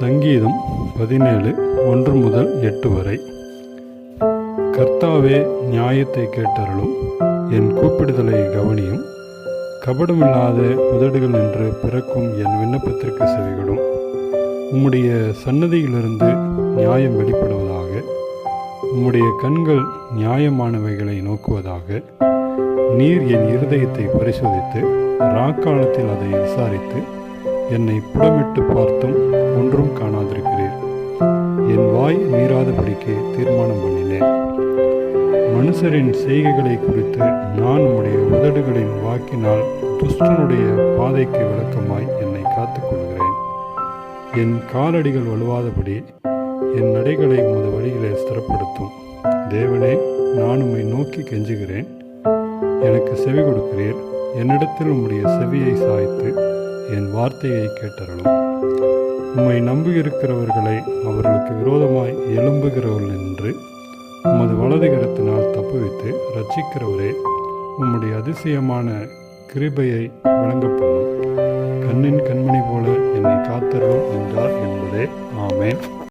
சங்கீதம் பதினேழு ஒன்று முதல் எட்டு வரை. கர்த்தாவே நியாயத்தை கேட்டருளும். என் கூப்பிடுதலை கவனியும். கபடமில்லாத உதடுகள் என்று பிறக்கும் என் விண்ணப்பத்திற்கு செவிகளும் உம்முடைய சன்னதியிலிருந்து நியாயம் வெளிப்படுவதாக. உம்முடைய கண்கள் நியாயமானவைகளை நோக்குவதாக. நீர் என் இருதயத்தை பரிசோதித்து ராக்காலத்தில் அதை விசாரித்து என்னை புடமிட்டு பார்த்தும் ஒன்றும் காணாதிருக்கிறீர். என் வாய் மீறாதபடிக்கு தீர்மானம் பண்ணினேன். மனுஷரின் செய்கைகளை குறித்து நான் உம்முடைய உதடுகளின் வாக்கினால் துஷ்டனுடைய பாதைக்கு விளக்கமாய் என்னை காத்துக்கொள்கிறேன் என் காலடிகள் வலுவாதபடி என் நடைகளை உமது வழியிலே ஸ்திரப்படுத்தும். தேவனே நான் உம்மை நோக்கி கெஞ்சுகிறேன். எனக்கு செவி கொடுக்கிறீர். என்னிடத்தில் உம்முடைய செவியை சாய்த்து என் வார்த்தையை கேட்டருளும். உம்மை நம்பியிருக்கிறவர்களை அவர்களுக்கு விரோதமாய் எழும்புகிறவர்கள் என்று உமது வலதுகரத்தினால் தப்புவித்து ரட்சிக்கிறவரே உம்முடைய அதிசயமான கிருபையை வழங்கப்படும். கண்ணின் கண்மணி போல என்னை காத்தருளும் என்றார் என்பதே. ஆமேன்.